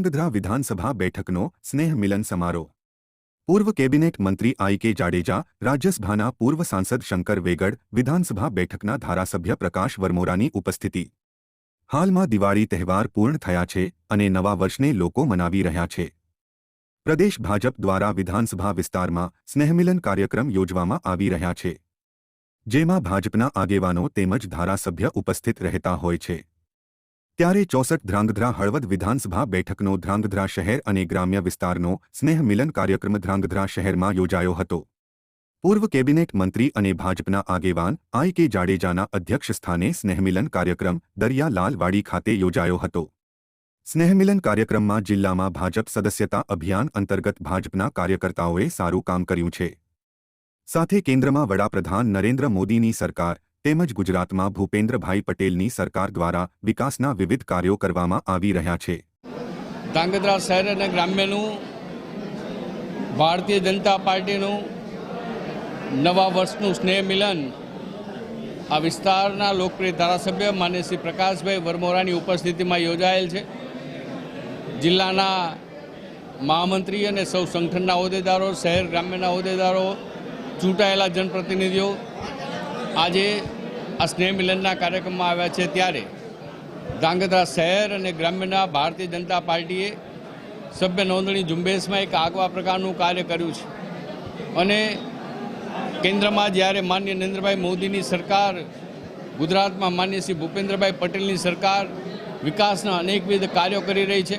ધ્રાંગધ્રા વિધાનસભા બેઠકનો સ્નેહ મિલન સમારોહ. પૂર્વ કેબિનેટ મંત્રી આઈ કે જાડેજા, રાજ્યસભાના પૂર્વ સાંસદ શંકર વેગડ, વિધાનસભા બેઠકના ધારાસભ્ય પ્રકાશ વરમોરાની ઉપસ્થિતિ. હાલમાં દિવાળી તહેવાર પૂર્ણ થયા છે અને નવા વર્ષને લોકો મનાવી રહ્યા છે. પ્રદેશ ભાજપ દ્વારા વિધાનસભા વિસ્તારમાં સ્નેહમિલન કાર્યક્રમ યોજવામાં આવી રહ્યા છે. જેમાં ભાજપના આગેવાનો તેમજ ધારાસભ્ય ઉપસ્થિત રહેતા હોય છે. ત્યારે ચોસઠ ધ્રાંગધ્રા હળવદ વિધાનસભા બેઠકનો ધ્રાંગધ્રા શહેર અને ગ્રામ્ય વિસ્તારનો સ્નેહ મિલન કાર્યક્રમ ધ્રાંગધ્રા શહેરમાં યોજાયો હતો. પૂર્વ કેબિનેટ મંત્રી અને ભાજપના આગેવાન આઈ કે જાડેજાના અધ્યક્ષસ્થાને સ્નેહમિલન કાર્યક્રમ દરિયાલાલવાડી ખાતે યોજાયો હતો. સ્નેહમિલન કાર્યક્રમમાં જિલ્લામાં ભાજપ સદસ્યતા અભિયાન અંતર્ગત ભાજપના કાર્યકર્તાઓએ સારું કામ કર્યું છે. સાથે કેન્દ્રમાં વડાપ્રધાન નરેન્દ્ર મોદીની સરકાર તેમજ ગુજરાતમાં ભૂપેન્દ્રભાઈ પટેલની સરકાર દ્વારા વિકાસના વિવિધ કાર્યો કરવામાં આવી રહ્યા છે. ધાંગધ્રા શહેર અને ગ્રામ્યનું, ભારતીય જનતા પાર્ટીનું નવા વર્ષનું સ્નેહ મિલન આ વિસ્તારના લોકપ્રિય ધારાસભ્ય માન્ય શ્રી પ્રકાશભાઈ વરમોરાની ઉપસ્થિતિમાં યોજાયેલ છે. જિલ્લાના મહામંત્રી અને સૌ સંગઠનના હોદ્દેદારો, શહેર ગ્રામ્યના હોદ્દેદારો, ચૂંટાયેલા જનપ્રતિનિધિઓ આજે આ સ્નેહ મિલનના કાર્યક્રમમાં આવ્યા છે ત્યારે ધ્રાંગધ્રા શહેર અને ગ્રામ્યના ભારતીય જનતા પાર્ટીએ સભ્ય નોંધણી ઝુંબેશમાં એક આગવા પ્રકારનું કાર્ય કર્યું છે. અને કેન્દ્રમાં જ્યારે માન્ય નરેન્દ્રભાઈ મોદીની સરકાર, ગુજરાતમાં માન્ય શ્રી ભૂપેન્દ્રભાઈ પટેલની સરકાર વિકાસના અનેકવિધ કાર્યો કરી રહી છે.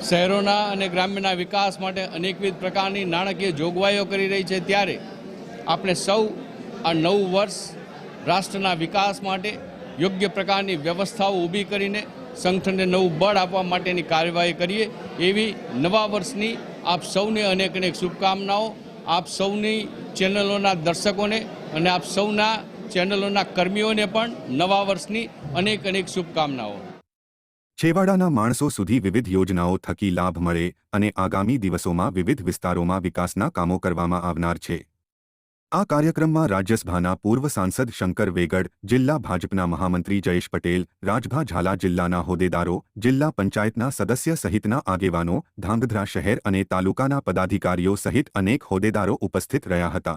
શહેરોના અને ગ્રામ્યના વિકાસ માટે અનેકવિધ પ્રકારની નાણાકીય જોગવાઈઓ કરી રહી છે. ત્યારે આપણે સૌ આ નવું વર્ષ રાષ્ટ્રના વિકાસ માટે યોગ્ય પ્રકારની વ્યવસ્થાઓ ઊભી કરીને સંગઠનને નવું બળ આપવા માટેની કાર્યવાહી કરીએ એવી નવા વર્ષની આપ સૌને અનેક અનેક શુભકામનાઓ. આપ સૌની ચેનલોના દર્શકોને અને આપ સૌના ચેનલોના કર્મીઓને પણ નવા વર્ષની અનેક અનેક શુભકામનાઓ. છેવાડાના માણસો સુધી વિવિધ યોજનાઓ થકી લાભ મળે અને આગામી દિવસોમાં વિવિધ વિસ્તારોમાં વિકાસના કામો કરવામાં આવનાર છે. આ કાર્યક્રમમાં રાજ્યસભાના પૂર્વ સાંસદ શંકર વેગડ, જિલ્લા ભાજપના મહામંત્રી જયેશ પટેલ, રાજભા ઝાલા જિલ્લાના હોદ્દેદારો, જિલ્લા પંચાયતના સદસ્ય સહિતના આગેવાનો, ધાંગધ્રા શહેર અને તાલુકાના પદાધિકારીઓ સહિત અનેક હોદ્દેદારો ઉપસ્થિત રહ્યા હતા.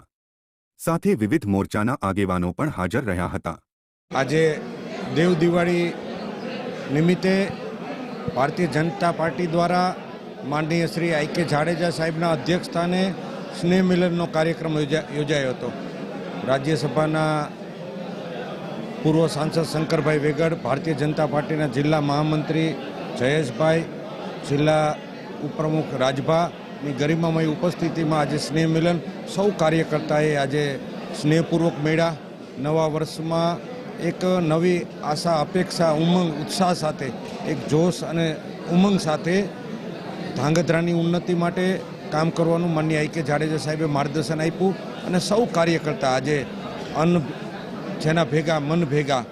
સાથે વિવિધ મોરચાના આગેવાનો પણ હાજર રહ્યા હતા. આજે દેવ દિવાળી નિમિત્તે ભારતીય જનતા પાર્ટી દ્વારા માનનીય શ્રી આઈ કે જાડેજા સાહેબના અધ્યક્ષસ્થાને સ્નેહ મિલનનો કાર્યક્રમ યોજા, યોજાયો હતો. રાજ્યસભાના પૂર્વ સાંસદ શંકરભાઈ વેગડ, ભારતીય જનતા પાર્ટીના જિલ્લા મહામંત્રી જયેશભાઈ, જિલ્લા ઉપપ્રમુખ રાજભાની ગરિમામય ઉપસ્થિતિમાં આજે સ્નેહ મિલન સૌ કાર્યકર્તાએ આજે સ્નેહપૂર્વક મેળા નવા વર્ષમાં એક નવી આશા, અપેક્ષા, ઉમંગ, ઉત્સાહ સાથે, એક જોશ અને ઉમંગ સાથે ધાંગધ્રાની ઉન્નતિ માટે કામ કરવાનું માન્ય આઈ કે જાડેજા સાહેબે માર્ગદર્શન આપ્યું અને સૌ કાર્યકર્તા આજે અન્ન જેના ભેગા, મન ભેગા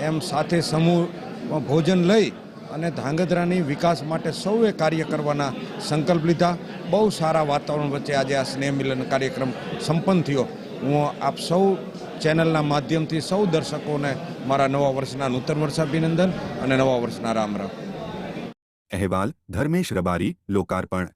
એમ સાથે સમૂહ ભોજન લઈ અને ધાંગધ્રાની વિકાસ માટે સૌએ કાર્ય કરવાના સંકલ્પ લીધા. બહુ સારા વાતાવરણ વચ્ચે આજે આ સ્નેહ મિલન કાર્યક્રમ સંપન્ન થયો. હું આપ સૌ ચેનલના માધ્યમથી સૌ દર્શકોને મારા નવા વર્ષના નૂતન વર્ષ અભિનંદન અને નવા વર્ષના રામ રામ. અહેવાલ, ધર્મેશ રબારી, લોકાર્પણ.